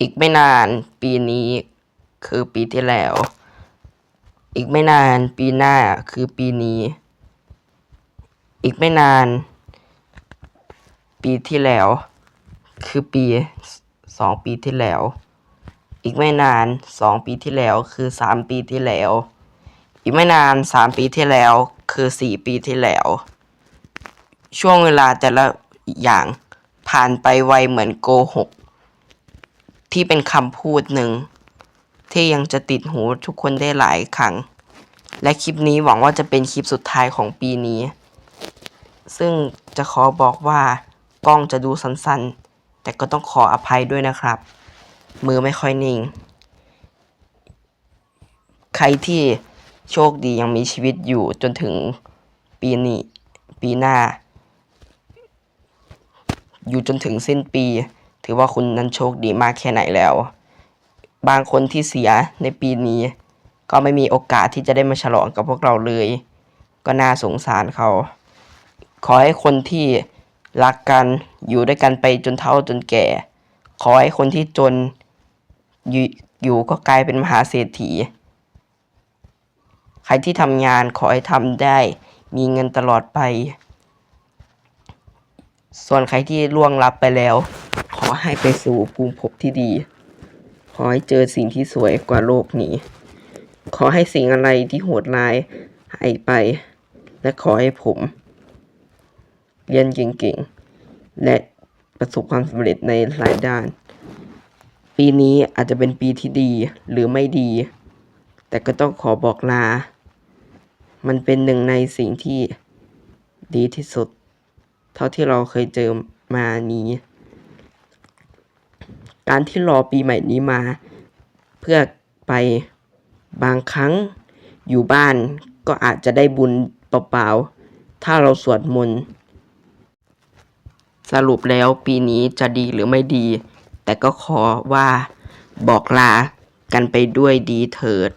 อีกไม่นานปีนี้คือปีที่แล้ว อีกไม่นานปีหน้าคือปีนี้ อีกไม่นาน ปีที่แล้ว คือปีสองปีที่แล้ว อีกไม่นานสองปีที่แล้วคือสามปีที่แล้ว อีกไม่นานสามปีที่แล้วคือสี่ปีที่แล้ว ช่วงเวลาแต่ละอย่างผ่านไปไวเหมือนโกหก ที่เป็นคำพูดหนึ่ง ที่ยังจะติดหูทุกคนได้หลายครั้ง และคลิปนี้หวังว่าจะเป็นคลิปสุดท้ายของปีนี้ ซึ่งจะขอบอกว่ากล้องจะดูสั้นๆ แต่ก็ต้องขออภัยด้วยนะครับ มือไม่ค่อยนิ่ง ใครที่โชคดียังมีชีวิตอยู่จนถึงปีนี้ปีหน้า อยู่จนถึงสิ้นปี ถือว่าคุณนั้นโชคดีมากแค่ไหนแล้ว บางคนที่เสียในปีนี้ ก็ไม่มีโอกาสที่จะได้มาฉลองกับพวกเราเลย ก็น่าสงสารเขา ขอให้คนที่รักกันอยู่ด้วยกันไปจนเฒ่าจนแก่ ขอให้คนที่จนอยู่อยู่ก็กลายเป็นมหาเศรษฐี ใครที่ทำงานขอให้ทำได้มีเงินตลอดไป ส่วนใครที่ล่วงลับไปแล้ว ให้ไปสู่ภูมิภพที่ดี ขอให้เจอสิ่งที่สวยกว่าโลกนี้ ขอให้สิ่งอะไรที่โหดร้ายหายไป และขอให้ผม เรียนเก่งๆ และประสบความสำเร็จในหลายด้าน ปีนี้อาจจะเป็นปีที่ดีหรือไม่ดี แต่ก็ต้องขอบอกลา มันเป็นหนึ่งในสิ่งที่ดีที่สุด เท่าที่เราเคยเจอมานี้ การที่รอปีใหม่นี้มา เพื่อไปบางครั้งอยู่บ้านก็อาจจะได้บุญเปล่าๆ ถ้าเราสวดมนต์ สรุปแล้วปีนี้จะดีหรือไม่ดี แต่ก็ขอว่าบอกลากันไปด้วยดีเถิด